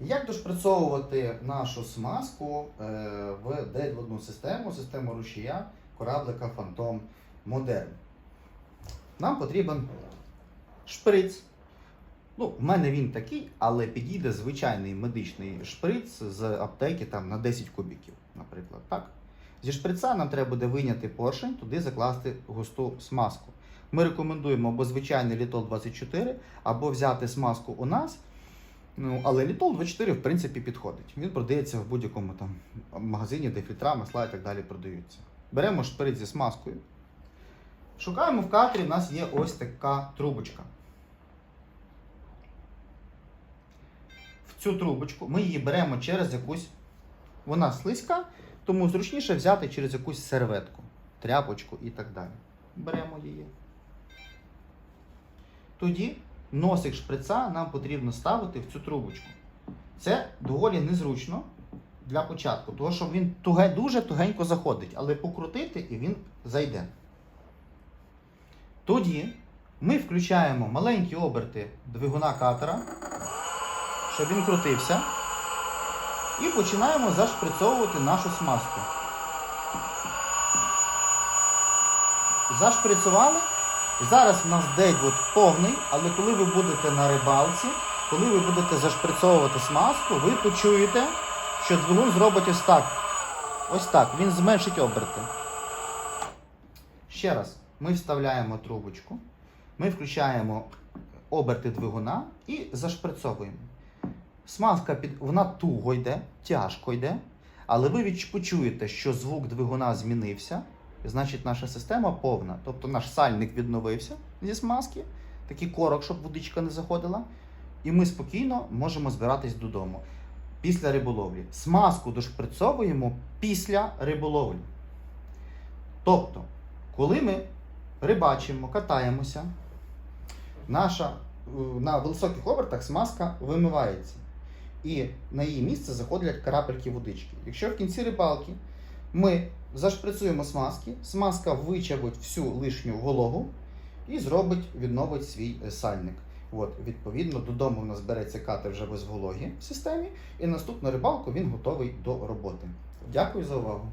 Як дошпрацьовувати нашу смазку е, в D1 систему, систему рушія кораблика Phantom Modern? Нам потрібен шприц. Ну, в мене він такий, але підійде звичайний медичний шприц з аптеки там, на 10 кубіків, наприклад. Так? Зі шприца нам треба буде виняти поршень, туди закласти густу смазку. Ми рекомендуємо або звичайний літол 24, або взяти смазку у нас. Ну, але літол 24 в принципі підходить. Він продається в будь-якому там магазині, де фільтра, масла і так далі продаються. Беремо шприц зі смазкою. Шукаємо в катрі, у нас є ось така трубочка. В цю трубочку ми її беремо через якусь. Вона слизька, тому зручніше взяти через якусь серветку, тряпочку і так далі. Беремо її. Тоді носик шприца нам потрібно ставити в цю трубочку. Це доволі незручно для початку, тому що він туге, дуже тугенько заходить, але покрутити і він зайде. Тоді ми включаємо маленькі оберти двигуна катера, щоб він крутився. І починаємо зашприцьовувати нашу смазку. Зашприцювали. Зараз в нас день от повний, але коли ви будете на рибалці, коли ви будете зашприцьовувати смазку, ви почуєте, що двигун зробить ось так. Ось так, він зменшить оберти. Ще раз, ми вставляємо трубочку, ми включаємо оберти двигуна і зашприцьовуємо. Смазка під вона туго йде, тяжко йде, але ви відч- почуєте, що звук двигуна змінився. Значить, наша система повна. Тобто наш сальник відновився зі смазки, такий корок, щоб водичка не заходила. І ми спокійно можемо збиратись додому після риболовлі. Смазку дошприцьовуємо після риболовлі. Тобто, коли ми рибачимо, катаємося, наша, е, на високих обертах смазка вимивається. І на її місце заходять крапельки водички. Якщо в кінці рибалки ми зашприцуємо смазки, смазка вичавить всю лишню вологу і зробить, відновить свій е, сальник. От, відповідно, додому в нас береться катер вже без вологі в системі, і наступну рибалку він готовий до роботи. Дякую за увагу.